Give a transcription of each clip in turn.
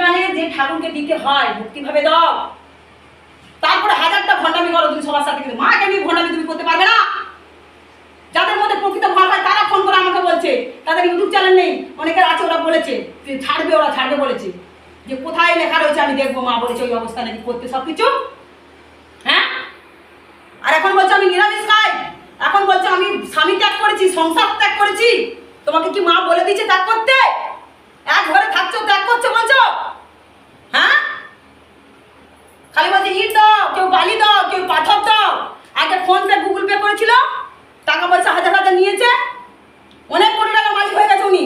যেখানে যে ঠাকুরকে দিতে হয় ভক্তিভাবে দাও। তারপরে হাজারটা ভণ্ডামি করো তুমি সবার সাথে, কিন্তু মাকে নিয়ে ভণ্ডামি তুমি করতে পারবে না। যাদের মধ্যে প্রকৃত ভর হয়, তারা ফোন করে আমাকে বলছে, তাদের ইউটিউব চ্যানেল নেই, অনেকের আছে, ওরা বলেছে, যে ছাড়বে, ওরা ছাড়বে বলেছে, যে কোথায় লেখা রয়েছে, আমি দেখব, মা বলেছে, ওই অবস্থা নাকি করতে সব কিছু হ্যাঁ? আর এখন বলছে, আমি নিরামিষ খাই। এখন বলছে, আমি স্বামী ত্যাগ করেছি, সংসার ত্যাগ করেছি। তোমাকে কি মা বলে দিয়েছে ত্যাগ করতে? এক ঘরে থাকছো, ত্যাগ করছ, বলছো? হ্যাঁ? খালি বলছে, ইট দাও, কেউ বালি দাও, কেউ পাথর দাও। আগে ফোন পে গুগল পে করেছিল, টাকা পয়সা হাজার হাজার নিয়েছে। অনেক কোটি টাকার মালিক হয়ে গেছে উনি।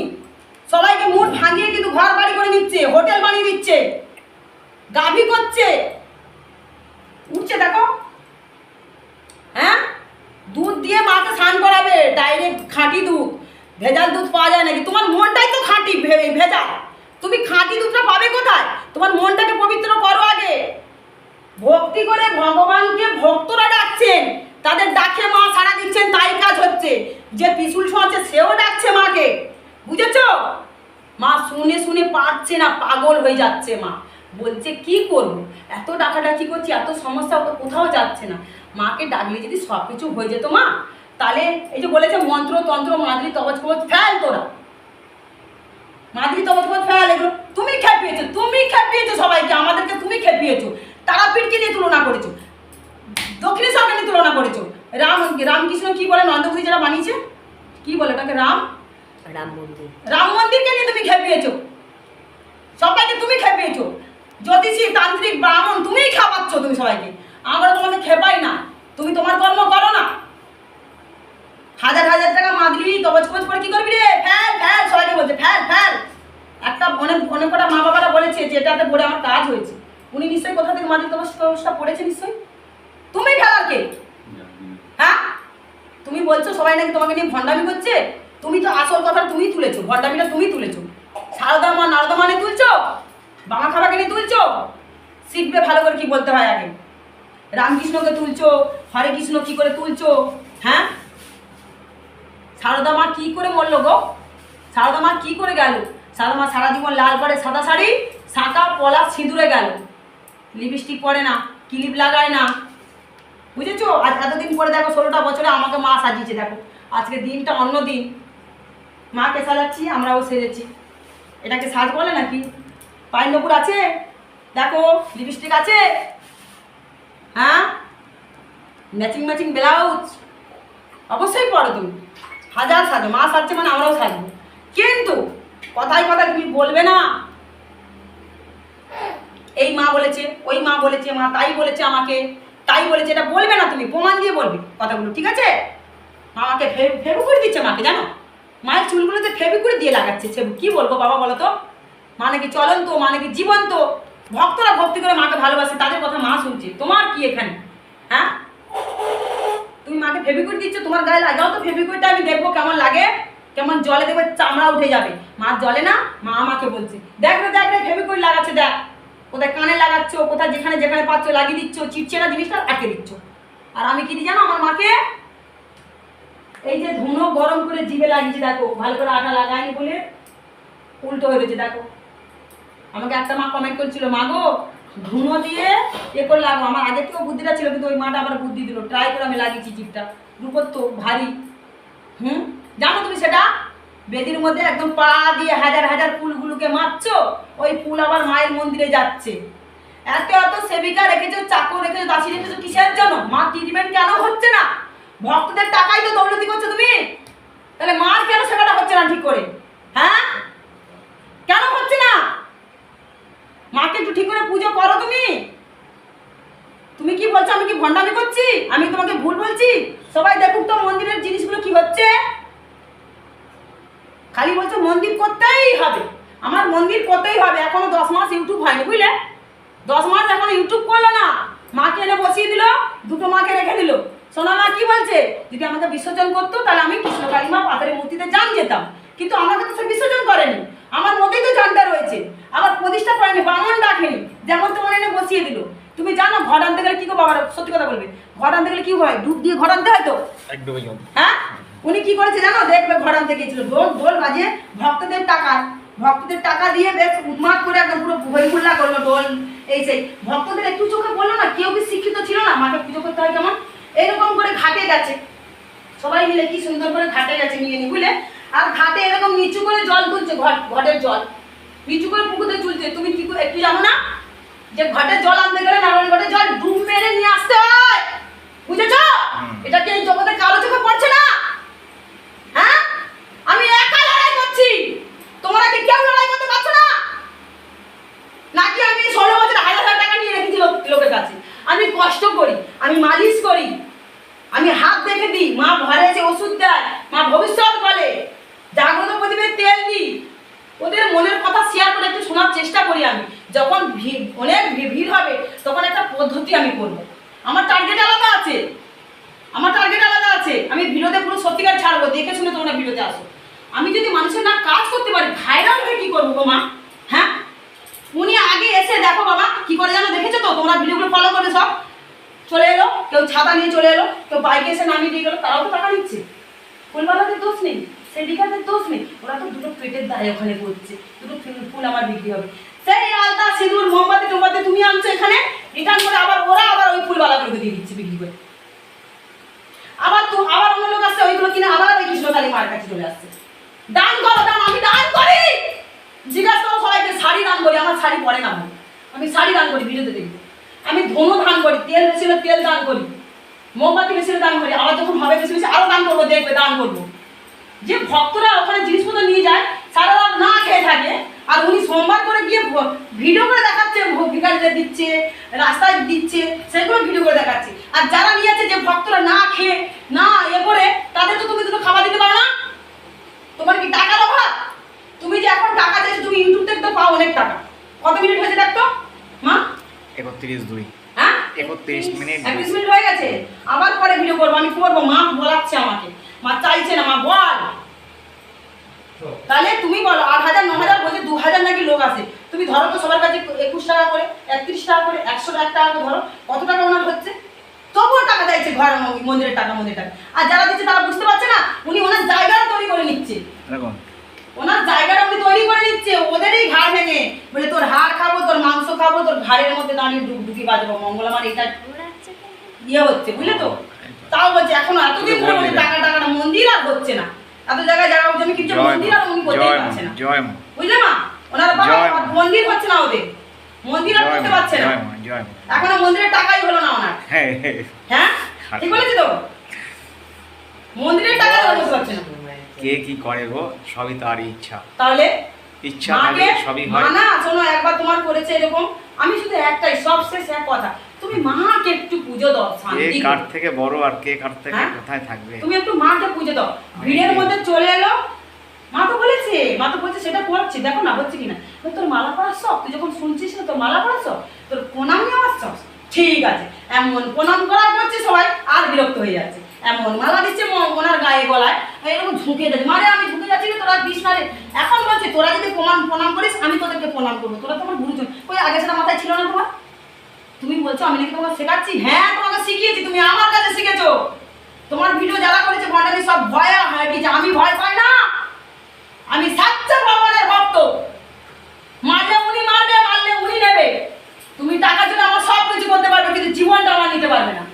সবাইকে মুঠ ভাঙিয়ে কিন্তু ঘর বাড়ি করে নিচ্ছে, হোটেল বানিয়ে দিচ্ছে, গাভি করছে। উঠছে দেখো। হ্যাঁ? দুধ দিয়ে মাকে স্নান করাবে, ডাইরেক্ট খাঁটি দুধ। ভেজাল দুধ পাওয়া যায় নাকি? তোমার মনটাই তো খাঁটি ভেজাল। তুমি খাঁটি দুধটা পাবে কোথায়? তোমার মনটাকে পবিত্র করো আগে। ভক্তি করে ভগবানকে ভক্তরা ডাকছেন। তাদের ডাকে মা সারা দিচ্ছেন, তাই কাজ হচ্ছে। যে পিসুল আছে সেও ডাকছে মাকে। বুঝেছ? মা শুনে শুনে পারছে না, পাগল হয়ে যাচ্ছে মা। বলছে, কি করব? এত ডাকাডাকি করছি, এত সমস্যা, কোথাও যাচ্ছে না। মাকে ডাকলে যদি সব কিছু হয়ে যেত মা তাহলে এই যে বলেছে মন্ত্র তন্ত্র মাদুরি তবজ কবজ ফেল তোরা। মাদুরি তবজ কবজ ফেল এগুলো তুমি খেপিয়েছো তুমি খেপিয়েছো সবাইকে আমাদেরকে তুমি খেপিয়েছো। তারাপীঠকে নিয়ে তুলনা করেছ দক্ষিণেশ্বরকে নিয়ে তুলনা করেছ। রাম রামকৃষ্ণ কি বলে নন্দপুরি যারা বানিয়েছে? কি বলে ওটাকে রাম? রাম মন্দির। রাম মন্দিরকে নিয়ে তুমি খেপিয়েছো। সবাইকে তুমি খেপিয়েছো। জ্যোতিষী তান্ত্রিক ব্রাহ্মণ তুমিই খাওয়াচ্ছ তুমি সবাইকে। আমরা তোমাকে খেপাই না। তুমি তোমার কর্ম করো না। হাজার হাজার টাকা মাদুরি তবজ কবজ করে কি করবি রে? ফ্যাল ফ্যাল সবাইকে বলছে ফ্যাল ফ্যাল একটা অনেক অনেক কটা মা বাবারা বলেছে যে এটাতে পড়ে আমার কাজ হয়েছে। উনি নিশ্চয়ই কোথা থেকে তবজ কবজটা পড়েছে নিশ্চয়ই? তুমি ফেলার কে হ্যাঁ? তুমি বলছো সবাই নাকি তোমাকে নিয়ে ভণ্ডামি করছে? তুমি তো আসল কথা তুমি তুলেছো, ভণ্ডামিটা তুমি তুলেছো। সারদা মা, নারদা মানে তুলছো? বাঙা খাবাকে নিয়ে তুলছো? শিখবে ভালো করে কি বলতে হয় আগে। রামকৃষ্ণকে তুলছো, হরে কৃষ্ণ কি করে তুলছো? হ্যাঁ? সারদা মা কি করে মরলো গো? সারদা মা কি করে গেল? সারদা মা সারা জীবন লাল পরে সাদা শাড়ি শাঁকা পলা, সিঁদুরে গেল। লিপস্টিক পরে না ক্লিপ লাগায় না। বুঝেছ? আজ এতদিন পরে দেখো, ষোলোটা বছরে আমাকে মা সাজিয়েছে, দেখো। আজকে দিনটা অন্য দিন। মাকে সাজাচ্ছি আমরাও সেজেছি। এটাকে সাজ বলে নাকি? পায়ের নপুর আছে? দেখো লিপস্টিক আছে? হ্যাঁ? ম্যাচিং ম্যাচিং ব্লাউজ অবশ্যই পরো তুমি। হাজার সাজো, মা সাজছে মানে আমরাও সাজবো। কিন্তু কথায় কথায় তুমি বলবে না। এই মা বলেছে, ওই মা বলেছে, মা তাই বলেছে আমাকে, তাই বলেছে, এটা বলবে না তুমি, প্রমাণ দিয়ে বলবে কথাগুলো, ঠিক আছে? মা আমাকে ফেবু করে দিচ্ছে মাকে, জানো? মায়ের চুলগুলোতে ফেবি করে দিয়ে লাগাচ্ছে সে কি বলব বাবা বলো তো? মা নাকি চলন্ত, মা নাকি জীবন্ত। ভক্তরা ভক্তি করে মাকে ভালোবাসে, তাদের কথা মা শুনছে। তোমার কি এখানে? হ্যাঁ? তুমি মাকে ফেবিকুইট দিচ্ছ, তোমার গায়ে লাগাও তো ফেবিকুইটটা আমি দেখব কেমন লাগে। কেমন জলে দেখবে চামড়া উঠে যাবে। মা জলে না, মা আমাকে বলছে, দেখ রে দেখ রে ফেবিকুইট লাগাচ্ছে, দেখ। কোথায় কানে লাগাচ্ছ, কোথায় যেখানে যেখানে পাচ্ছ, লাগিয়ে দিচ্ছ চিটছে না জিনিসটা আটকে দিচ্ছ। আর আমি কি জানো, আমার মাকে? এই যে ধুনো গরম করে জিভে লাগিয়েছি, দেখো, ভালো করে আটা লাগায়নি বলে উল্টো হয়ে রয়েছে দেখো। আমাকে একটা মা কমেন্ট করছিল, মা গো ধুনো দিয়ে এ করে আমার আগে থেকেও বুদ্ধিটা ছিল, কিন্তু ওই মাটা আবার বুদ্ধি দিল। ট্রাই করে আমি লাগিয়েছি চিপটা রূপর তো ভারী। হুম? জানো তুমি সেটা? বেদির মধ্যে একদম পা দিয়ে হাজার হাজার পুলগুলোকে মারছো, ওই পুল আবার মায়ের মন্দিরে যাচ্ছে। এত এত সেবিকা রেখেছো, চাকর রেখেছো, দাসী রেখেছো, কিসের জন্য? মা ট্রিটমেন্ট কেন হচ্ছে না? ভক্তদের টাকাই তো দৌলতি করছ তুমি। তাহলে মার কেন সেবাটা হচ্ছে না ঠিক করে? হ্যাঁ? কেন হচ্ছে না? মাকে একটু ঠিক করে পুজো করো তুমি। তুমি কি বলছো, আমি কি ভণ্ডামি করছি? আমি তোমাকে ভুল বলছি? সবাই দেখুক তো মন্দিরের জিনিসগুলো কি হচ্ছে। খালি বলছো মন্দির করতেই হবে। আমার মন্দির করতেই হবে। এখনও দশ মাস ইউটিউব হয়নি, বুঝলে? দশ মাস এখনও ইউটিউব করল না। মাকে এনে বসিয়ে দিল, দুটো মাকে রেখে দিল। সোনা মা কি বলছে? যদি আমাকে বিসর্জন করতো, তাহলে আমি কৃষ্ণ কালী মা পাথরের মূর্তিতে জান যেতাম। কিন্তু আমাকে তো সে বিসর্জন করেনি। আমার মধ্যেই তো জানটা রয়েছে। আবার প্রতিষ্ঠা করেনি বামন ডাকেনি যেমন তোমার এনে বসিয়ে দিল। তুমি জানো ঘর আনতে গেলে কি বাবার সত্যি কথা বলবে? ঘর আনতে গেলে কি হয়? ডুব দিয়ে ঘর আনতে হয় তো? একদমই হ্যাঁ? উনি কি করেছে জানো? দেখবে ঘর আনতে গিয়েছিল। ঢোল ঢোল বাজে ভক্তদের টাকা ভক্তদের টাকা দিয়ে বেশ উন্মাদ করে একদম পুরো হই হুল্লা করল ঢোল এই সেই। ভক্তদের একটু চোখে বলল না? কেউ কি শিক্ষিত ছিল না? মাকে পুজো করতে হয় কেমন? এরকম করে ঘাটে গেছে। সবাই মিলে কি সুন্দর করে ঘাটে গেছে নিয়ে নি বুঝলে? আর ঘাটে এরকম নিচু করে জল তুলছে ঘট ঘটের জল। নিচু করে পুকুরে তুলছে তুমি কি করে- একটু জানো না? যে ঘটের জল আনতে গেলে নারায়ণ ঘটের জল ডুব মেরে নিয়ে আসতে হয়। বুঝেছ। এটা কি এই জগতে কালো চোখে পড়ছে না? হ্যাঁ? আমি একা লড়াই করছি। তোমরা কি কেউ লড়াই করতে পারছ না? নাকি আমি ষোলো বছর হাজার হাজার টাকা নিয়ে রেখেছি লোকের কাছে? আমি কষ্ট করি আমি মালিশ করি আমি হাত দেখে দিই। মা ঘরে এসে ওষুধ দেয় মা ভবিষ্যৎ বলে। জাগ্রত প্রদীপের তেল দিই। ওদের মনের কথা শেয়ার করে একটু শোনার চেষ্টা করি আমি। যখন ভিড় অনেক ভিড় হবে, তখন একটা পদ্ধতি আমি করব। আমার টার্গেট আলাদা আছে। আমার টার্গেট আলাদা আছে। আমি ভিডিওতে পুরো সত্যিকার ছাড়বো। দেখে শুনে তোমরা ভিডিওতে আসো। আমি যদি মানুষের না কাজ করতে পারি ভাইরাল হয়ে কি করব মা? হ্যাঁ? উনি আগে এসে দেখো বাবা, কি করে জানো দেখেছ তো? তোমরা ভিডিওগুলো ফলো করে সব। চলে এলো, কেউ ছাতা নিয়ে চলে এলো, কেউ বাইকে এসে নামিয়ে দিয়ে গেলো, তারাও তো টাকা নিচ্ছে। ফুলওয়ালাদের দোষ নেই। সেন্ডিকাদের দোষ নেই, ওরা তো দুটো পেটের দায় ওখানে করছে দুটো ফুল- আমার বিক্রি হবে। সেই আলতা, সিঁদুর, মোমবাতি, টোমবাতি তুমি আনছো এখানে? রিটার্ন করে আবার ওরা আবার ওই ফুলওয়ালাগুলোকে দিয়ে দিচ্ছে বিক্রি করে। আবার তো, আবার অন্য লোক আসছে ওইগুলো কিনে আবার ওই কৃষ্ণকালী মার কাছে চলে আসছে। দান করো, দান, আমি দান করি! জিজ্ঞাসা করো সবাইকে, শাড়ি দান করি, আমার শাড়ি পরে না আমি। শাড়ি দান করি, ভিডিওতে দেখব। আমি ধনু দান করি, তেল বেশি তেল দান করি। মোমবাতি বেশি দান করি, আবার যখন হবে বেশি বেশি আরও দান করব, দেখবে, দান করব। যে ভক্তরা ওখানে জিনিসপত্র নিয়ে যায় সারা রাত না খেয়ে থাকে আর উনি সোমবার করে গিয়ে ভিডিও করে দেখাচ্ছে ভ- দিচ্ছে রাস্তায় দিচ্ছে সেগুলো ভিডিও করে দেখাচ্ছে। আর যারা নিয়ে যাচ্ছে যে ভক্তরা না খেয়ে না এ করে তাদের তো তুমি দুটো খাবার দিতে পারো না। তোমার কি টাকার অভাব? তুমি যে এখন টাকা চাইছো তুমি ইউটিউব থেকে তো পাও অনেক টাকা। কত মিনিট হয়েছে দেখতো? মা? একত্রিশ দুই। হ্যাঁ? একত্রিশ মিনিট একত্রিশ মিনিট হয়ে গেছে। আবার পরে ভিডিও করব আমি করব মা বলাচ্ছে আমাকে। মা চাইছে না মা বল। তাহলে তুমি বলো আট হাজার ন হাজার বলছে দু হাজার নাকি লোক আছে। তুমি ধরো তো সবার কাছে একুশ টাকা করে একত্রিশ টাকা করে একশো এক টাকা করে ধরো কত টাকা ওনার হচ্ছে? তবুও টাকা চাইছে ঘর মন্দিরের টাকা মন্দিরের টাকা। আর যারা দিচ্ছে তারা বুঝতে পারছে না উনি ওনার জায়গাটা তৈরি করে নিচ্ছে। ওনার জায়গাটা উনি তৈরি করে নিচ্ছে ওদেরই ঘাড় ভেঙে। বলে তোর হাড় খাব তোর মাংস খাব তোর ঘাড়ের মধ্যে দাঁড়িয়ে ডুবডুকি বাজবো মঙ্গল আমার এটা ইয়ে হচ্ছে বুঝলে তো? তাও বলছে এখন এতদিন ধরে বলে টাকা টাকাটা মন্দির আর হচ্ছে না। এত জায়গায় জায়গা জমি কিছু জয় মন্দির আর উনি মা পারছে না। জয় মা। বুঝলে মা? ওনার বাবা মন্দির হচ্ছে না ওদের। মন্দির আর করতে পারছে না। এখনও মন্দিরের টাকাই হলো না ওনার। হ্যাঁ। হ্যাঁ? ঠিক বলেছি তো? মন্দিরের টাকা করতে পারছে না কে কি করে গো? সবই তার ইচ্ছা। তাহলে? ইচ্ছা থাকলে সবই হয়। মানা শোনো একবার তোমার করেছে এরকম। আমি শুধু একটাই সব শেষ এক কথা। তুমি মাকে একটু পুজো দাও শান্তি কার। থেকে বড় আর কে কার থেকে হ্যাঁ? কোথায় থাকবে? তুমি একটু মাকে পুজো দাও। ভিড়ের মধ্যে চলে এলো। মা তো বলেছে মা তো বলছে সেটা করছি দেখো না হচ্ছে কিনা। তোর মালা পড়ার শখ? তুই যখন শুনছিস না তোর মালা পড়ার শখ? তোর প্রণাম নেওয়ার শখ? ঠিক আছে। এমন প্রণাম করা করছে সবাই আর বিরক্ত হয়ে যাচ্ছে। এমন মালা দিচ্ছে ওনার গায়ে গলায়। এরকম ঝুঁকে যাচ্ছে। মানে আমি ঝুঁকে যাচ্ছি না তোরা দিস না রে। এখন বলছে তোরা যদি প্রণাম প্রণাম করিস আমি তোদেরকে প্রণাম করব। তোরা তোমার গুরুজন। ওই আগে সেটা মাথায় ছিল না তোমার? তুমি বলছো আমি নাকি তোমাকে শেখাচ্ছি? হ্যাঁ তোমাকে শিখিয়েছি, তুমি আমার কাছে শিখেছো। তোমার ভিডিও যারা করেছে ঘন্টাকে সব ভয় হয় কি আমি ভয় পাই না? আমি সাচ্চা ভগবানের ভক্ত। মারলে উনি মারবে, মারলে উনি নেবে। তুমি টাকার জন্য আমার সব কিছু করতে পারবে, কিন্তু জীবনটা আমার নিতে পারবে না।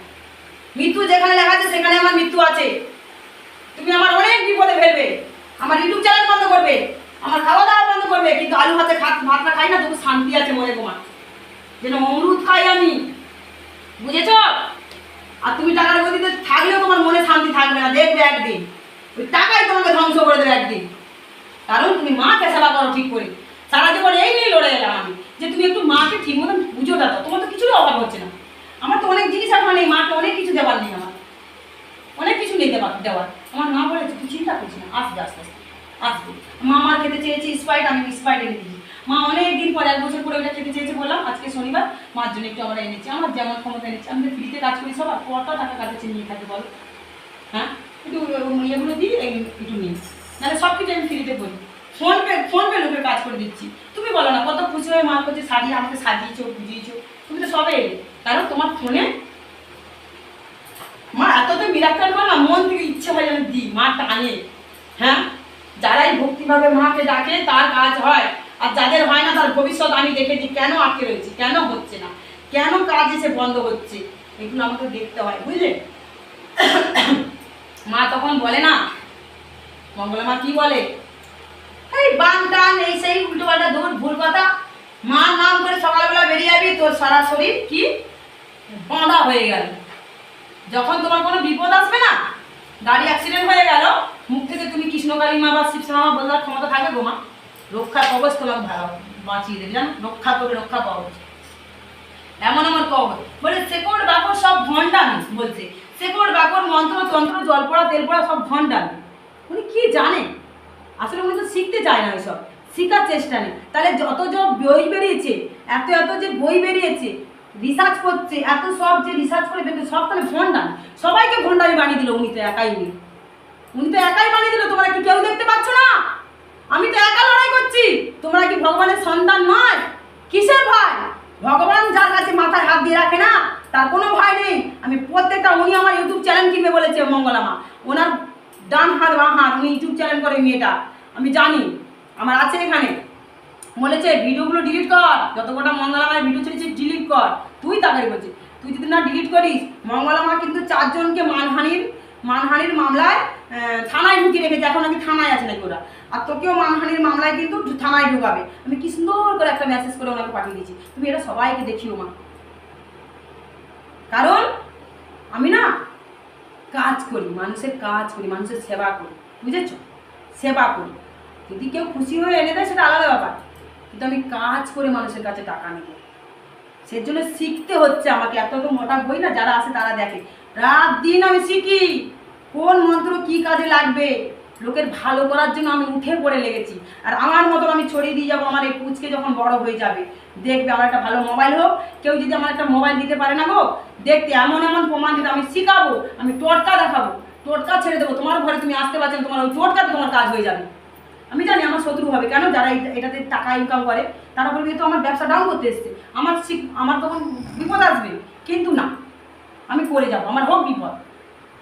মৃত্যু যেখানে লেখা আছে, সেখানে আমার মৃত্যু আছে। তুমি আমার অনেক বিপদে ফেলবে। আমার ইউটিউব চ্যানেল বন্ধ করবে। আমার খাওয়া দাওয়া বন্ধ করবে, কিন্তু আলু ভাতে ভাতটা খাই না, তবু শান্তি আছে মনে তোমার। যেন অমরুদ খাই আমি। বুঝেছ? আর তুমি টাকার গতিতে থাকলেও তোমার মনে শান্তি থাকবে না। দেখবে একদিন। ওই টাকাই তোমাকে ধ্বংস করে দেবে একদিন। কারণ তুমি মাকে সেবা করো ঠিক করে। সারা জীবন এই নিয়ে লড়ে এলাম আমি, যে তুমি একটু মাকে ঠিক মতন পুজো দাও তোমার তো কিছুরই অভাব হচ্ছে না। আমার তো অনেক জিনিস এখন নেই। মাকে অনেক কিছু দেওয়ার নেই আমার। অনেক কিছু নেই দেওয়ার দেওয়ার। আমার মা বলেছে তুই চিন্তা করছিস না। আসবে আস্তে আস্তে আসবে। মা আমার খেতে চেয়েছে, স্প্রাইট, আমি স্প্রাইট এনে দিয়েছি। মা অনেক দিন পরে, এক বছর পরে ওটা খেতে চেয়েছে বললাম, আজকে শনিবার, মার জন্য একটু আমরা এনেছি। আমার যেমন ক্ষমতা এনেছি, আমি তো ফ্রিতে কাজ করি সবার কত টাকা কাছে নিয়ে থাকি বলো? হ্যাঁ? একটু দিই একটু নিই নাহলে সব কিছু আমি ফ্রিতে করি ফোন পে ফোন পে লোকের কাজ করে দিচ্ছি। তুমি বলো না, কত খুশি হয়ে মা করছে সাজিয়ে আমাকে সাজিয়েছো বুঝিয়েছো তুমি তো সবে কারণ তোমার ফোনে মা এত তো মিরাক্কাল করো না মন থেকে ইচ্ছে হয় যেন দিই, মা টানে। হ্যাঁ? যারাই ভক্তিভাবে মাকে ডাকে, তার কাজ হয়। আর তার ভবিষ্যৎ আমি দেখেছি, কেন আটকে রয়েছে, কেন হচ্ছে না, কেন কাজ এসে বন্ধ হচ্ছে, এগুলো আমাকে দেখতে হয়, বুঝলে? মা তখন বলে না, মঙ্গলা মা কি বলে? এই সেই উল্টো পাল্টা দূর ভুল কথা। মা নাম করে সকালবেলা বেরিয়ে যাবি, তোর সারা শরীর কি? বাঁধা হয়ে গেল। যখন তোমার কোনো বিপদ আসবে না, গাড়ি অ্যাক্সিডেন্ট হয়ে গেল, মুখ থেকে তুমি কৃষ্ণকালী মা বা শিবশ্যামা বলার ক্ষমতা থাকবে গো মা। রক্ষা কবচ তোমাকে ভালো বাঁচিয়ে দেবে। জানো, রক্ষা করে রক্ষা কবচ এমন এমন কবচ বলে, শেকড়, বাকড় সব ভণ্ডামি, বলছে। শেকড়, বাকড়, মন্ত্র, তন্ত্র জল পড়া তেল পড়া সব ভণ্ডামি। উনি কি জানে? আসলে উনি তো শিখতে চায় না ওইসব শেখার চেষ্টা নেই। তাহলে যত যত বই বেরিয়েছে, এত এত যে বই বেরিয়েছে রিসার্চ করছে, এত সব যে রিসার্চ করে বেরোচ্ছে, সব তাহলে ভণ্ডামি। সবাইকে ভণ্ডামি বানিয়ে দিল উনি তো একাই উনি। উনি তো একাই বানিয়ে দিল, তোমরা কি কেউ দেখতে পাচ্ছ না? আমি তো একা লড়াই করছি। তোমরা কি ভগবানের সন্তান নয়? কিসের ভয়? ভগবান যার কাছে মাথায় হাত দিয়ে রাখে না, তার কোনো ভয় নেই। আমি প্রত্যেকটা উনি আমার ইউটিউব চ্যানেল কিনবে বলেছে, মঙ্গলামা। ওনার ডান হাত, বাঁ হাত, উনি ইউটিউব চ্যানেল করে মেয়েটা। আমি জানি, আমার আছে এখানে। বলেছে, ভিডিওগুলো ডিলিট কর। যত কটা মঙ্গলামার ভিডিও ছেড়েছে ডিলিট কর। তুই তাড়াতাড়ি বলছিস তুই যদি না ডিলিট করিস, মঙ্গলামা কিন্তু চারজনকে মানহানির মানহানির মামলায় থানায় ঢুকিয়ে রেখেছে, এখন নাকি থানায় আছে নাকি ওরা? আর তোকেও মানহানির মামলায় কিন্তু থানায় ঢুকাবে। আমি কি সুন্দর করে একটা মেসেজ করে ওনাকে পাঠিয়ে দিয়েছি। তুমি এটা সবাইকে দেখিও মা। কারণ আমি না কাজ করি, মানুষের কাজ করি, মানুষের সেবা করি, বুঝেছ? সেবা করি। যদি কেউ খুশি হয়ে এনে দেয়, সেটা আলাদা ব্যাপার। কিন্তু আমি কাজ করে মানুষের কাছে টাকা নেব। সেই জন্য শিখতে হচ্ছে আমাকে। এত তো মোটা বই না, যারা আসে তারা দেখে। রাত দিন আমি শিখি। কোন মন্ত্র কি কাজে লাগবে? লোকের ভালো করার জন্য আমি উঠে পড়ে লেগেছি। আর আমার মতন আমি ছড়িয়ে দিয়ে যাব, আমার এই পুচকে যখন বড় হয়ে যাবে। দেখবে আমার একটা ভালো মোবাইল হোক, কেউ যদি আমার একটা মোবাইল দিতে পারে না গো, দেখতে এমন এমন প্রমাণ দিতে আমি শিখাবো, আমি টোটকা দেখাবো, টোটকা ছেড়ে দেবো। তোমার ঘরে তুমি আসতে পারছ তোমার ওই টোটকাতে তোমার কাজ হয়ে যাবে। আমি জানি আমার শত্রু হবে। কেন? যারা এটা- এটাতে টাকা ইনকাম করে, তারা বলবে তো আমার ব্যবসা ডাউন করতে এসছে। আমার আমার তখন বিপদ আসবে। কিন্তু না, আমি করে যাব। আমার হোক বিপদ।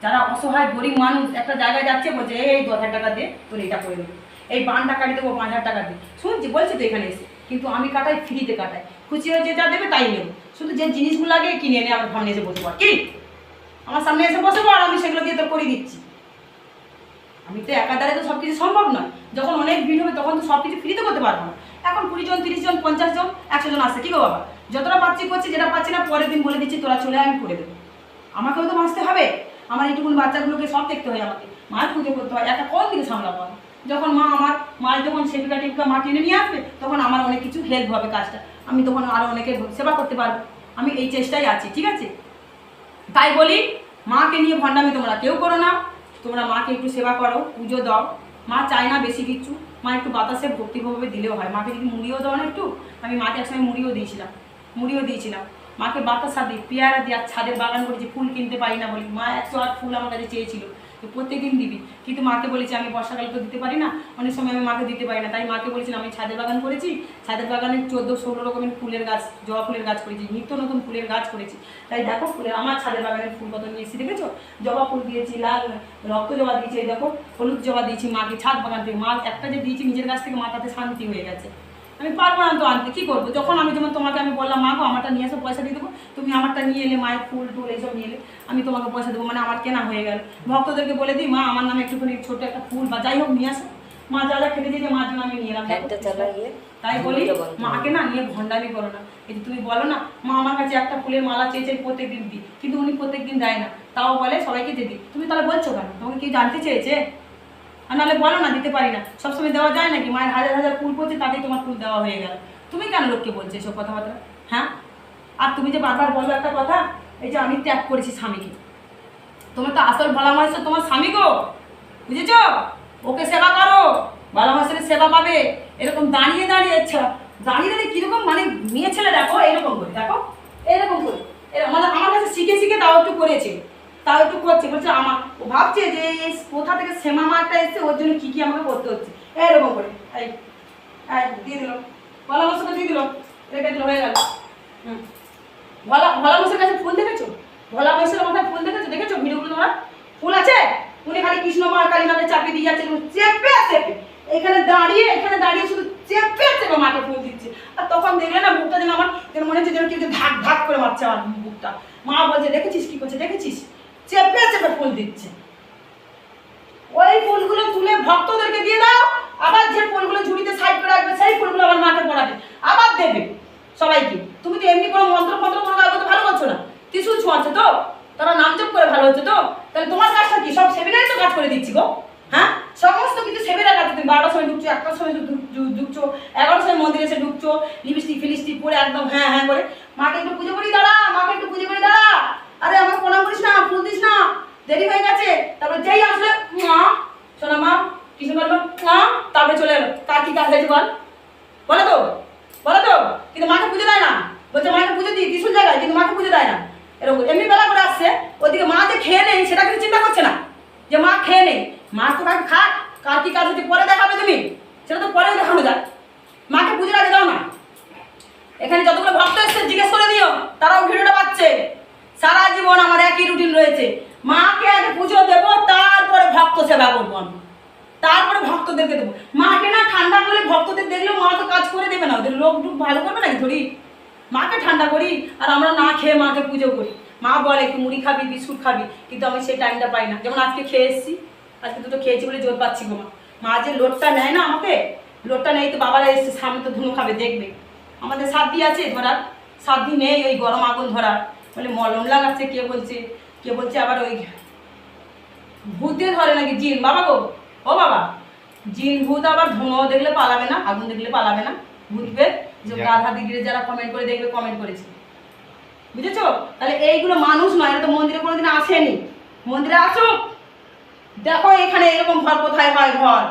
যারা অসহায়, গরিব মানুষ, একটা জায়গায় যাচ্ছে, বলছে, এই দশ হাজার টাকা দে, তোর এটা করে দেবো এই বানটা কাটি দেবো, পাঁচ হাজার টাকা দে। শুনছি, বলছি তো এখানে এসে, কিন্তু আমি কাটাই, ফ্রিতে কাটাই। খুশি হয়ে যে যা দেবে, তাই নেব। শুধু যে জিনিসগুলো লাগে, কিনে এনে আমার সামনে এসে বসে পড় কি? আমার সামনে এসে বসে পড় আমি সেগুলো দিয়ে তোর করে দিচ্ছি। আমি তো একা দ্বারা তো সব কিছু সম্ভব নয়। যখন অনেক ভিড় হবে, তখন তো সব কিছু ফ্রিতে করতে পারব না। এখন কুড়ি জন, তিরিশ জন, পঞ্চাশ জন, একশো জন আসছে। কি গো বাবা? যতটা পাচ্ছি, করছি, যেটা পাচ্ছি না, পরের দিন বলে দিচ্ছি, তোরা চলে আমি করে দেবো। আমাকেও তো বাঁচতে হবে। আমার এইটুকুন বাচ্চাগুলোকে সব দেখতে হয় আমাকে। মায়ের পুজো করতে হয় একটা কোন দিকে সামলাবো আমি? যখন মা আমার মা যখন সেবিকা টেবিকা মা টেনে নিয়ে আসবে, তখন আমার অনেক কিছু হেল্প হবে কাজটা। আমি তখন আরও অনেকের সেবা করতে পারব। আমি এই চেষ্টায় আছি, ঠিক আছে? তাই বলি, মাকে নিয়ে ভণ্ডামি তোমরা কেউ করো না। তোমরা মাকে একটু সেবা করো, পুজো দাও। মা চায় না বেশি কিছু। মা একটু বাতাসে ভক্তিভাবে দিলেও হয়। মাকে যদি মুড়িও দাও না একটু, আমি মাকে একসময় মুড়িও দিয়েছিলাম। মুড়িও দিয়েছিলাম। মাকে বাতাসা দিই, পেয়ারা দিই, আর ছাদের বাগান করেছি ফুল কিনতে পারি না বলি, মা একশো আট ফুল আমার কাছে চেয়েছিল তো প্রত্যেকদিন দিবি। কিন্তু মাকে বলেছি, আমি বর্ষাকালে তো দিতে পারি না, অনেক সময় আমি মাকে দিতে পারি না। তাই মাকে বলেছিলাম আমি ছাদের বাগান করেছি, ছাদের বাগানে চোদ্দ ষোলো রকমের ফুলের গাছ, জবা ফুলের গাছ করেছি, নিত্য নতুন ফুলের গাছ করেছি। তাই দেখো, ফুলের আমার ছাদের বাগানের ফুল কত এসে দেখেছ? জবা ফুল দিয়েছি, লাল রক্ত জবা দিয়েছি দেখো, হলুদ জবা দিয়েছি মাকে, ছাদ বাগান থেকে। মা একটা যে দিয়েছি, নিজের গাছ থেকে মা তাতে শান্তি হয়ে গেছে। আমি পারব না তো আনতে কি করব? যখন আমি যেমন তোমাকে আমি বললাম মা গো আমারটা নিয়ে এসে পয়সা দিয়ে দেবো তুমি আমারটা নিয়ে এলে মায়ের ফুল টুল এইসব নিয়ে এলে আমি তোমাকে পয়সা দেবো। মানে আমার কেনা হয়ে গেল। ভক্তদেরকে বলে দিই মা আমার নামে একটুখানি ছোট একটা ফুল বা যাই হোক নিয়ে আসো মা যা যা খেতে দিয়েছে মার জন্য আমি নিয়ে এলাম। একটা তাই বলি মাকে না নিয়ে ভণ্ডামি করো না। এই যে তুমি বলো না মা আমার কাছে একটা ফুলের মালা চেয়েছে প্রত্যেক দিন দিই। কিন্তু উনি প্রত্যেক দিন দেয় না। তাও বলে সবাইকে দিয়ে দিই। তুমি তাহলে বলছো কেন? তোমাকে কি জানতে চেয়েছে? আর নাহলে বলো না, দিতে পারি না। সবসময় দেওয়া যায় নাকি? মায়ের হাজার হাজার ফুল পড়ছে, তাতেই তোমার ফুল দেওয়া হয়ে গেল। তুমি কেন লোককে বলছো এসব কথাবার্তা? হ্যাঁ? আর তুমি যে বারবার বলো একটা কথা, এই যে আমি ত্যাগ করেছি স্বামীকে। তোমার তো আসল ভালো মানুষ তোমার স্বামী গো। বুঝেছ? ওকে সেবা করো। ভালো মানুষের সেবা পাবে। এরকম দাঁড়িয়ে দাঁড়িয়ে আচ্ছা দাঁড়িয়ে দাঁড়িয়ে কীরকম মানে মেয়ে ছেলে দেখো, এরকম করে, দেখো? এরকম করে। মানে আমার কাছে শিখে শিখে তাও একটু করেছে। তাও একটু করছে, বলছে আমার ও ভাবছে যে এই কোথা থেকে শ্যামা মারটা এসছে, ওর জন্য কী কী আমাকে করতে হচ্ছে। এরকম করে, এই দিয়ে দিল। ভালো মশলা দিয়ে দিল, রেখে দিল, হয়ে গেল। হুম। ভোলা ভোলা মশের কাছে ফুল দেখেছ? ভোলা মশের মাথায় ফুল দেখেছ? দেখেছ ভিডিওগুলো তোমার? ফুল আছে? উনি খালি কৃষ্ণ মা কালী মাকে চাপিয়ে দিয়ে যাচ্ছে চেপে চেপে এখানে দাঁড়িয়ে এখানে দাঁড়িয়ে শুধু চেপে চেপে মাকে ফুল দিচ্ছে। আর তখন দেখলে না বুকটা যেন আমার যেন মনে হচ্ছে যেন কেউ ধাক ধাক করে মারছে আমার বুকটা মা বলছে, দেখেছিস কি করছে? দেখেছিস? চেপে চেপে ফুল দিচ্ছে। ওই ফুলগুলো তুলে ভক্তদেরকে দিয়ে দাও, আবার যে ফুলগুলো ঝুড়িতে সাইড করে রাখবে, সেই ফুলগুলো আবার মাকে পড়াবে। আবার দেবে সবাইকে। তুমি তো এমনি কোনো মন্ত্র কোনো কাজ করতে ভালো করছ না। ত্রিশুল ছোঁয়াচ্ছে তো? তারা নাম জপ করে ভালো হচ্ছে তো? তাহলে তোমার কাজটা কি? সব সেমিনারে তো কাজ করে দিচ্ছি গো। হ্যাঁ? সমস্ত কিছু সেমিনার কাজ তুমি বারোটার সময় ঢুকছো, একটার সময় ঢুক- ঢুক- ঢুকছো, এগারোটার সময় মন্দিরে এসে ঢুকছো, লিপস্টিক ফিলিস্টিক পরে একদম হ্যাঁ হ্যাঁ করে। মাকে একটু পুজো করি দাঁড়া মাকে একটু পুজো করি দাঁড়া আরে আমার প্রণাম করিস না, ফুল দিস না। দেরি হয়ে গেছে। তারপরে যেই আসলে মা, শোনা মা কিছু বলব? মা, তারপরে চলে এলো। কার কি কাজ হয়েছে বল? বলো তো বলো তো। কিন্তু মাকে পুজো দেয় না। বলছে, মাকে পুজো দিই, ত্রিশুল জায়গায়, কিন্তু মাকে পুজো দেয় না। এরকম এমনি বেলা করে আসছে। ওদিকে মা যে খেয়ে নেই, সেটা কিন্তু চিন্তা করছে না। যে মা খেয়ে নেই। মা তো কাকে খাক, কার কি কাজ হচ্ছে পরে দেখাবে তুমি। সেটা তো পরেও দেখানো যায় মাকে পুজো আগে দাও না। এখানে যতগুলো ভক্ত এসছে, জিজ্ঞেস করে দিও তারাও ভিডিওটা পাচ্ছে। সারা জীবন আমার একই রুটিন রয়েছে। মাকে আগে পুজো দেবো, তারপরে ভক্ত সেবা করব আমি। তারপরে ভক্তদেরকে দেবো। মাকে না ঠান্ডা করলে ভক্তদের দেখলেও মা তো কাজ করে দেবে না। ওদের লোক টুক ভালো করবে নাকি ধরি? মাকে ঠান্ডা করি আর আমরা না খেয়ে মাকে পুজো করি। মা বলে, একটু মুড়ি খাবি, বিস্কুট খাবি। কিন্তু আমি সেই টাইমটা পাই না। যেমন আজকে খেয়ে এসেছি, আজকে দুটো খেয়েছি বলে জোর পাচ্ছি গো মা। মা যে লোটটা নেয় না আমাকে, লোটটা নেই তো বাবারা এসছে, সামনে তো ধুনো খাবে, দেখবে। আমাদের সাত সাধ্যি আছে ধরার। সাধ্যি নেই ওই গরম আগুন ধরার। বলে মলম লাগাচ্ছে কে বলছে? কে বলছে? আবার ওই ভূত ধরে নাকি জিন? বাবা গো ও বাবা জিন ভূত আবার ধুনো দেখলে পালাবে না আগুন দেখলে পালাবে না। ভূতবে যে গাধা দিদিরে যারা কমেন্ট করে দেখবে কমেন্ট করেছে। বুঝেছ? তাহলে এইগুলো মানুষ নয় এটা তো মন্দিরে কোনোদিন আসেনি। মন্দিরে আসুক দেখো এখানে এরকম ঘর কোথায় হয় ঘর?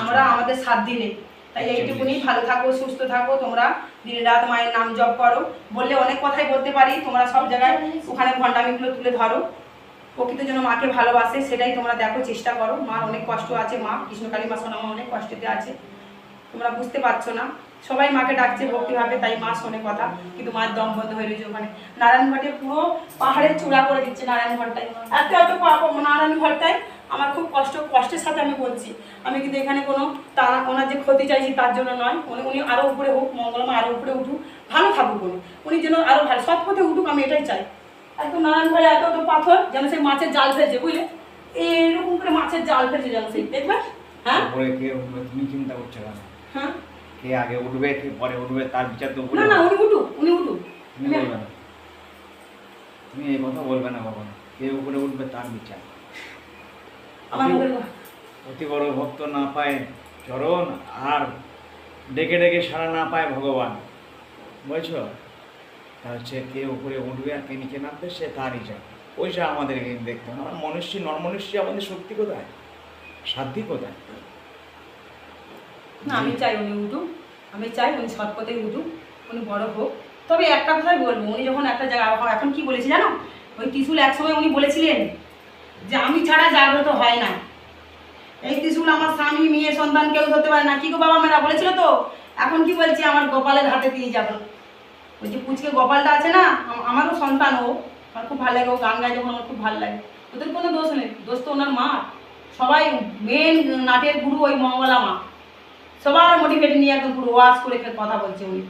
আমরা আমাদের সাত দিনে। তাই এইটুকুনি ভালো থাকো, সুস্থ থাকো, তোমরা দিন রাত মায়ের নাম জপ করো। বললে অনেক কথাই বলতে পারি, তোমরা সব জায়গায় ওখানে ভণ্ডামিগুলো তুলে ধরো। প্রকৃত যেন মাকে ভালোবাসে, সেটাই তোমরা দেখো, চেষ্টা করো। মার অনেক কষ্ট আছে, মা কৃষ্ণকালী, মা সোনামা অনেক কষ্টতে আছে। তোমরা বুঝতে পারছ না। সবাই মাকে ডাকছে ভক্তিভাবে, তাই মা শোনে কথা, কিন্তু মার দম বন্ধ হয়ে রয়েছে ওখানে। নারায়ণ ঘাটে পুরো পাহাড়ের চূড়া করে দিচ্ছে নারায়ণ ঘাটটায় এত এত পা- নারায়ণ ঘাটটায় আমার খুব কষ্ট কষ্টের সাথে আমি বলছি। আমি কিন্তু এখানে কোনো তার ওনার যে ক্ষতি চাইছি তার জন্য নয়। উনি উনি আরও উপরে হোক মঙ্গলমা আরও উপরে উঠুক ভালো থাকুক উনি। উনি যেন আরও ভালো সৎ পথে উঠুক আমি এটাই চাই। এত নারায়ণ ঘাটে এত এত পাথর যেন সেই মাছের জাল ফেলছে বুঝলে? এরকম করে মাছের জাল ফেলছে যেন সেই দেখবে? হ্যাঁ? তুমি চিন্তা করছ হ্যাঁ? কে আগে উঠবে কে পরে উঠবে তার বিচার তো না না উনি উঠুক উনি উঠুক। তুমি বলবে না। তুমি এই কথা বলবে না কখনো। কে উপরে উঠবে তার বিচার। অতি বড় ভক্ত না পায় চরণ আর ডেকে ডেকে সারা না পায় ভগবান। বুঝছ? তা হচ্ছে কে উপরে উঠবে আর কে নিচে নামবে সে তারই চায় ওইটা আমাদের দেখতে হবে। আমরা মনুষ্য নরমনুষ্য আমাদের শক্তি কোথায়? সাধ্যি কোথায়? না আমি চাই উনি উঠুক। আমি চাই উনি সৎ পথে উঠুক উনি বড় হোক। তবে একটা কথাই বলব উনি যখন একটা এখন- এখন কি বলেছি জানো? ওই ত্রিশুল একসময় উনি বলেছিলেন যে আমি ছাড়া জাগ্রত হয় না এই ত্রিশুল আমার স্বামী, মেয়ে, সন্তান কেউ ধরতে পারে না। কি গো বাবা মেয়েরা, বলেছিল তো? এখন কি বলছি, আমার গোপালের হাতে দিয়ে যাব। যে পুচকে গোপালটা আছে না? আমারও সন্তান ও। আমার খুব ভালো লাগে, ও গান গায় যখন, আমার খুব ভালো লাগে। ওদের কোনো দোষ নেই। দোষ তো ওনার মা। সবাই মেন নাটের গুরু ওই মঙ্গলা মা। সবার মোটিভেট নিয়ে একদম পুরো ওয়াশ করে কথা বলছে উনি।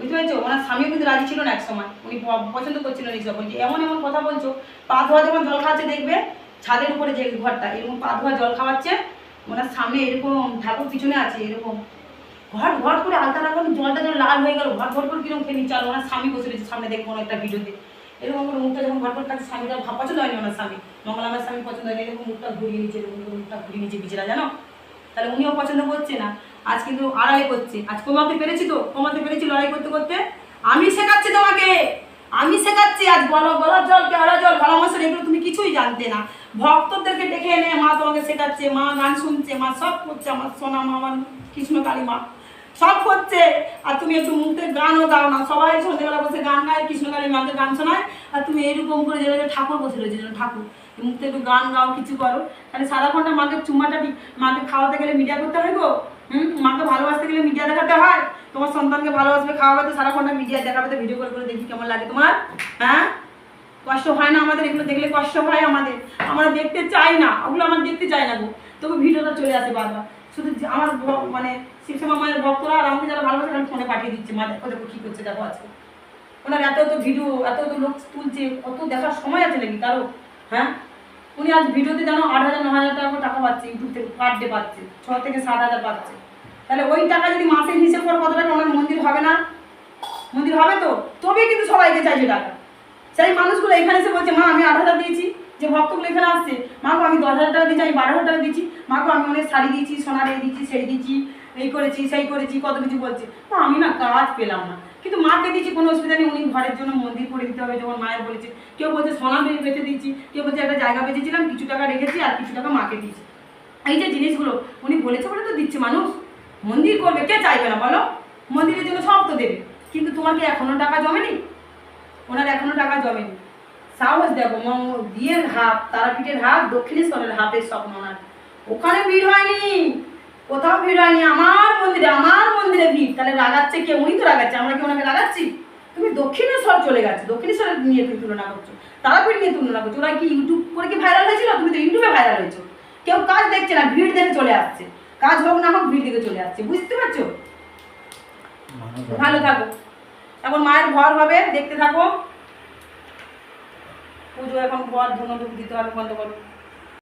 বুঝতে পেরেছ? ওনার স্বামীও কিন্তু রাজি ছিল না এক সময় উনি পছন্দ করছিলেন এইসব বলছে, এমন এমন কথা বলছো, পা ধোয়া যখন জল খাওয়াচ্ছে, দেখবে ছাদের উপরে যে ঘরটা, এরকম পা ধোয়া জল খাওয়াচ্ছে, ওনার সামনে এরকম ঠাকুর পিছনে আছে, এরকম। ঘর ঘট করে আলতা রাখলাম জলটা যেন লাল হয়ে গেল, ঘর ঘট করে কীরকম খেয়ে আর ওনার স্বামী বসে রয়েছে সামনে দেখব একটা ভিডিওতে। এরকম করে মুখটা যখন ঘট ঘট কাছে স্বামীটা ভাব পছন্দ হয়নি ওনার স্বামী। মঙ্গল আমার স্বামী পছন্দ হয়নি, এরকম মুখটা ঘুরিয়ে নিচ্ছে, এরকম মুখটা ঘুরিয়ে নিচ্ছে বিচরা জানো? তাহলে উনিও পছন্দ করছে না। আজ কিন্তু আড়ালে করছে। আজ কমাতে পেরেছি তো? কমাতে পেরেছি লড়াই করতে করতে? আমি শেখাচ্ছি তোমাকে! আমি শেখাচ্ছি, আজ বলো গলার জল, কেওড়া জল, গলা মশলা এগুলো তুমি কিছুই জানতে না। ভক্তদেরকে ডেকে এনে মা তোমাকে শেখাচ্ছে, মা গান শুনছে, মা সব করছে, আমার সোনা মা, আমার কৃষ্ণ কালী মা। সব করছে। আর তুমি একটু মুখে গানও দাও না। সবাই সন্ধ্যেবেলা বসে গান গায়, কৃষ্ণ কালী মাকে গান শোনায়। আর তুমি এরকম করে যেন ঠাকুর বসে রয়েছে, যেন ঠাকুর। মুখে একটু গান গাও, কিছু করো। তাহলে সারা ঘণ্টা মাকে চুমাটা মাকে খাওয়াতে গেলে মিডিয়া করতে হয় গো? হুম মাকে ভালোবাসতে গেলে মিডিয়া দেখাতে হয়? তোমার সন্তানকে ভালোবাসবে, খাওয়াবে তো সারা ঘণ্টা মিডিয়া দেখাবে তো ভিডিও করে করে দেখি কেমন লাগে তোমার হ্যাঁ? কষ্ট হয় না আমাদের? এগুলো দেখলে কষ্ট হয় আমাদের? আমরা দেখতে চাই না, ওগুলো আমার দেখতে চাই না গো। তবু ভিডিওটা চলে আসে বারবার। শুধু আমার মানে শিবসেমা মায়ের ভক্তরা আর আমাকে যারা ভালোবাসে আমি ফোনে পাঠিয়ে দিচ্ছে, মা, দেখো দেখো কী করছে, দেখো আজকে। ওনার এত এত ভিডিও এত এত লোক তুলছে কত দেখার সময় আছে নাকি কারও? হ্যাঁ? উনি আজ ভিডিওতে যেন আট হাজার, ন হাজার টাকা টাকা পাচ্ছে ইউটিউব থেকে পার ডে পাচ্ছে, ছ থেকে সাত হাজার পাচ্ছে। তাহলে ওই টাকা যদি মাসের হিসেব করে কত টাকা ওনার মন্দির হবে না? মন্দির হবে তো? তবেই কিন্তু সবাইকে চাইছে টাকা। সেই মানুষগুলো এখানে এসে বলছে, মা, আমি আট হাজার দিয়েছি, যে ভক্তগুলো এখানে আসছে মা গো আমি দশ হাজার টাকা দিয়েছি, আমি বারো হাজার টাকা দিয়েছি মা গো আমি অনেক শাড়ি দিয়েছি, সোনা রেখে দিয়েছি, সেই দিয়েছি, এই করেছি, সেই করেছি, কত কিছু বলছে। মা, আমি না কাজ পেলাম না। কিন্তু মাকে দিয়েছি, কোনো অসুবিধা নেই, উনি ঘরের জন্য মন্দির করে দিতে হবে যখন মায়ের বলেছে। কেউ বলছে, সোনা বেঁচে দিয়েছি, কেউ বলছে, একটা জায়গা বেঁচেছিলাম, কিছু টাকা রেখেছি, আর কিছু টাকা মাকে দিয়েছি। এই যে জিনিসগুলো, উনি বলেছে বলে তো দিচ্ছে মানুষ। মন্দির করবে, কে চাইবে না বলো? মন্দিরের জন্য সব তো দেবে। কিন্তু তোমার কি এখনও টাকা জমেনি? ওনার এখনও টাকা জমেনি। সাহস দেখো বিয়ের হাফ তারাপীঠের হাত, দক্ষিণেশ্বরের হাফের স্বপ্ন ওনার। ওখানে ভিড় হয়নি। কোথাও ভিড় হয়নি। আমার মন্দিরে আমার মন্দিরে ভিড়। তাহলে রাগাচ্ছে কে? উনি তো রাগাচ্ছে, আমরা কি ওনাকে রাগাচ্ছি? তুমি দক্ষিণেশ্বর চলে গেছো। দক্ষিণেশ্বরের নিয়ে তুমি তুলনা করছ। তারাপীঠ নিয়ে তুলনা করছ। ওরা কি ইউটিউব করে কি ভাইরাল হয়েছিল? তুমি তো ইউটিউবে ভাইরাল হয়েছো। কেউ কাজ দেখছে না, ভিড় দেখে চলে আসছে। কাজ হোক না হোক ভিড় দিকে চলে আসছে। বুঝতে পারছ? ভালো থাকো। এখন মায়ের ঘর হবে, দেখতে থাকো। পুজো এখন ভর ধন্য দিতে হবে, বন্ধ করো।